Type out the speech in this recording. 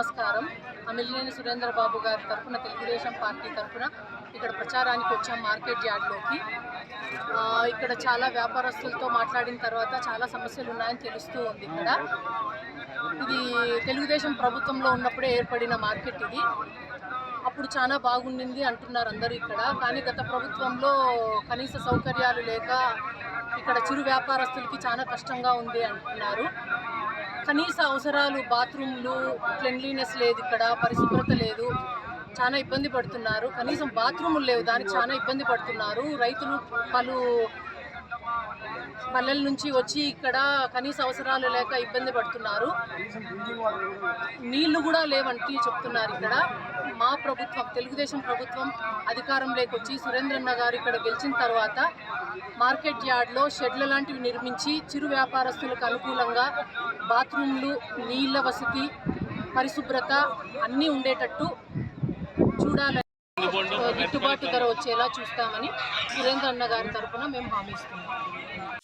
ఎమ్మెల్యేని సురేంద్ర బాబు గారి తరఫున తెలుగుదేశం పార్టీ తరఫున ఇక్కడ ప్రచారానికి వచ్చాం మార్కెట్ యార్డ్లోకి. ఆ, ఇక్కడ చాలా వ్యాపారస్తులతో మాట్లాడిన తర్వాత చాలా సమస్యలు ఉన్నాయని తెలుస్తూ ఉంది ఇక్కడ. ఇది తెలుగుదేశం ప్రభుత్వంలో ఉన్నప్పుడే ఏర్పడిన మార్కెట్ ఇది. అప్పుడు చాలా బాగుండింది అంటున్నారు అందరూ ఇక్కడ. కానీ గత ప్రభుత్వంలో కనీస సౌకర్యాలు లేక ఇక్కడ చిరు వ్యాపారస్తులకి చాలా కష్టంగా ఉంది అంటున్నారు. కనీస అవసరాలు బాత్రూమ్లు క్లెన్లీనెస్ లేదు ఇక్కడ పరిశుభ్రత లేదు. చాలా ఇబ్బంది పడుతున్నారు. కనీసం బాత్రూములు లేవు దానికి చాలా ఇబ్బంది పడుతున్నారు. రైతులు పలు పల్లెల నుంచి వచ్చి ఇక్కడ కనీస అవసరాలు లేక ఇబ్బంది పడుతున్నారు. నీళ్ళు కూడా లేవంటి చెప్తున్నారు ఇక్కడ. మా ప్రభుత్వం తెలుగుదేశం ప్రభుత్వం అధికారంలోకి వచ్చి సురేంద్రన్న గారు ఇక్కడ గెలిచిన తర్వాత మార్కెట్ యార్డ్లో షెడ్ల లాంటివి నిర్మించి చిరు వ్యాపారస్తులకు అనుకూలంగా బాత్రూమ్లు నీళ్ళ వసతి పరిశుభ్రత అన్నీ ఉండేటట్టు చూడాలని గిట్టుబాటు ధర వచ్చేలా చూస్తామని సురేంద్ర అన్న గారి తరఫున మేము హామీ ఇస్తున్నాం.